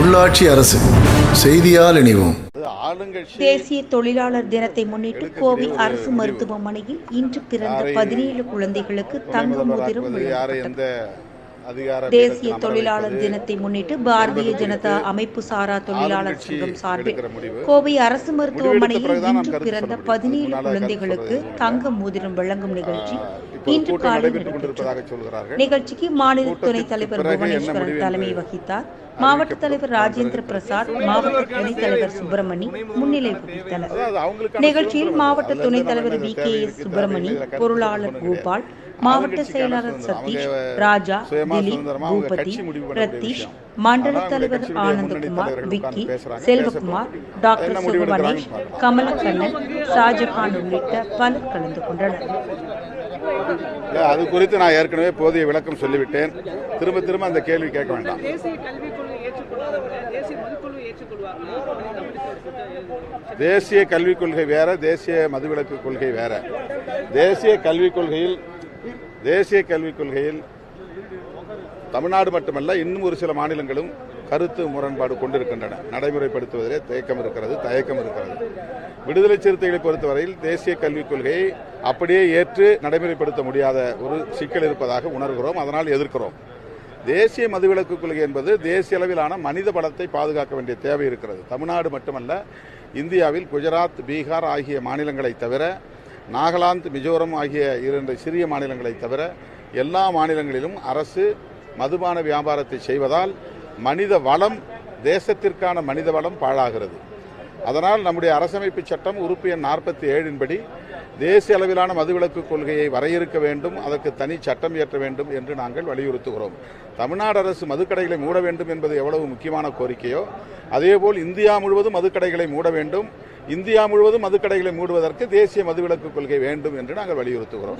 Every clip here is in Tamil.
மக்களாட்சி அரசு செய்தியால் இணைவோம் தேசிய தொழிலாளர் தினத்தை முன்னிட்டு கோவை அரசு மருத்துவமனையில் இன்று பிறந்த பதினேழு குழந்தைகளுக்கு தங்க மோதிரம் தேசிய தொழிலாளர் தினத்தை முன்னிட்டு பாரதிய ஜனதா அமைப்பு சாரா தொழிலாளர் சங்கம் சார்பில். கோவை அரசு மருத்துவமனையில் இன்று பிறந்த. பதினேழு குழந்தைகளுக்கு. தங்க மோதிரம் வழங்கும் நிகழ்ச்சி இன்று காலை நடைபெற்றது நிகழ்ச்சிக்கு மாநில துணைத் தலைவர் புவனேஸ்வரன் தலைமை வகித்தார் மாவட்ட தலைவர் ராஜேந்திர பிரசாத் மாவட்ட துணைத் தலைவர் சுப்பிரமணி முன்னிலை வகித்தனர் நிகழ்ச்சியில் மாவட்ட துணைத் தலைவர் வி கே எஸ் சுப்பிரமணி பொருளாளர் கோபால். மாவட்ட செயலாளர். சதீஷ் ராஜா திலீப் பூபதி பிரதீஷ் விஷயம். மண்டல தலைவர் ஆனந்தகுமார் விக்கி செல்வகுமார். டாக்டர் எடுக்கிறாங்கன்னு கமலக்கண்ணன் ஷாஜகான் உள்ளிட்ட பலர் கலந்து கொண்டனர் அது குறித்து நான் ஏற்கனவே போதிய விளக்கம் சொல்லிவிட்டேன். திரும்ப திரும்ப அந்த கேள்வி கேட்க வேண்டாம். தேசிய கல்விக் கொள்கை வேற தேசிய மதுவிலக்கு கொள்கை வேற. தேசிய கல்விக் கொள்கையில் தேசிய கல்விக் கொள்கையில் தமிழ்நாடு மட்டுமல்ல இன்னும் ஒரு சில மாநிலங்களும் கருத்து முரண்பாடு கொண்டிருக்கின்றன. நடைமுறைப்படுத்துவதிலே தயக்கம் இருக்கிறது தயக்கம் இருக்கிறது. விடுதலை சிறுத்தைகளை பொறுத்தவரையில் தேசிய கல்விக் கொள்கையை அப்படியே ஏற்று நடைமுறைப்படுத்த முடியாத ஒரு சிக்கல் இருப்பதாக உணர்கிறோம் அதனால் எதிர்க்கிறோம். தேசிய மதுவிலக்கு கொள்கை என்பது தேசிய அளவிலான மனித பலத்தை பாதுகாக்க வேண்டிய தேவை இருக்கிறது. தமிழ்நாடு மட்டுமல்ல இந்தியாவில் குஜராத் பீகார் ஆகிய மாநிலங்களை தவிர நாகாலாந்து மிசோரம் ஆகிய இரண்டு சிறிய மாநிலங்களை தவிர எல்லா மாநிலங்களிலும் அரசு மதுபான வியாபாரத்தை செய்வதால் மனித வளம் தேசத்திற்கான மனித வளம் பாழாகிறது. அதனால் நம்முடைய அரசமைப்பு சட்டம் உறுப்பு எண் நாற்பத்தி ஏழின்படி தேசிய அளவிலான மதுவிலக்கு கொள்கையை வரையறுக்க வேண்டும் அதற்கு தனி சட்டம் இயற்ற வேண்டும் என்று நாங்கள் வலியுறுத்துகிறோம். தமிழ்நாடு அரசு மதுக்கடைகளை மூட வேண்டும் என்பது எவ்வளவு முக்கியமான கோரிக்கையோ அதேபோல் இந்தியா முழுவதும் மதுக்கடைகளை மூட வேண்டும். இந்தியா முழுவதும் மதுக்கடைகளை மூடுவதற்கு தேசிய மதுவிலக்கு கொள்கை வேண்டும் என்று நாங்கள் வலியுறுத்துகிறோம்?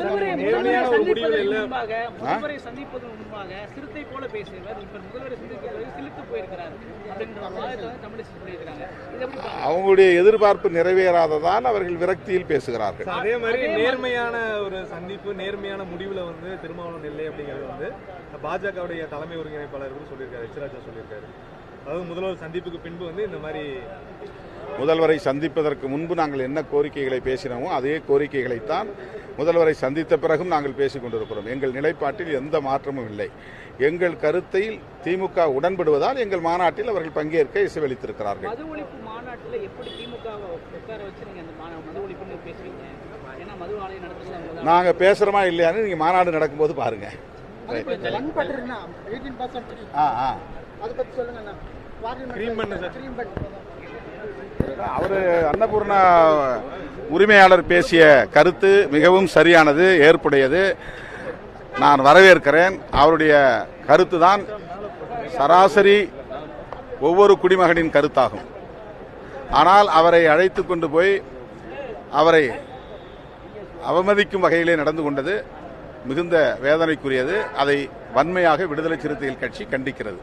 அவங்களுடைய எதிர்பார்ப்பு நிறைவேறாததால் அவர்கள் விரக்தியில் பேசுகிறார்கள். அதே மாதிரி நேர்மையான ஒரு சந்திப்பு நேர்மையான முடிவுல வந்து திருமாவளவன் இல்லை அப்படிங்கிறது வந்து பாஜகவுடைய தலைமை ஒருங்கிணைப்பாளர் சொல்லியிருக்காரு எச் ராஜா சொல்லியிருக்காரு. அதாவது முதல்வர் சந்திப்புக்கு பின்பு வந்து இந்த மாதிரி முதல்வரை சந்திப்பதற்கு முன்பு நாங்கள் என்ன கோரிக்கைகளை பேசினோமோ அதே கோரிக்கைகளைத்தான் முதல்வரை சந்தித்த பிறகும் நாங்கள் பேசிக் கொண்டிருக்கிறோம். எங்கள் நிலைப்பாட்டில் எந்த மாற்றமும் இல்லை. எங்கள் கருத்தில் திமுக உடன்படுவதால் எங்கள் மாநாட்டில் அவர்கள் பங்கேற்க இசைவளித்திருக்கிறார்கள் தான். நாங்கள் பேசுகிறோமா இல்லையான்னு நீங்கள் மாநாடு நடக்கும்போது பாருங்க. ஆ ஆ. கிரீம் பண்ணு சார் அவர் அன்னபூர்ணா உரிமையாளர் பேசிய கருத்து மிகவும் சரியானது ஏற்புடையது. நான் வரவேற்கிறேன். அவருடைய கருத்து தான் சராசரி ஒவ்வொரு குடிமகனின் கருத்தாகும். ஆனால் அவரை அழைத்து கொண்டு போய் அவரை அவமதிக்கும் வகையிலே நடந்து கொண்டது. மிகுந்த வேதனைக்குரியது. அதை வன்மையாக விடுதலை சிறுத்தைகள் கட்சி கண்டிக்கிறது.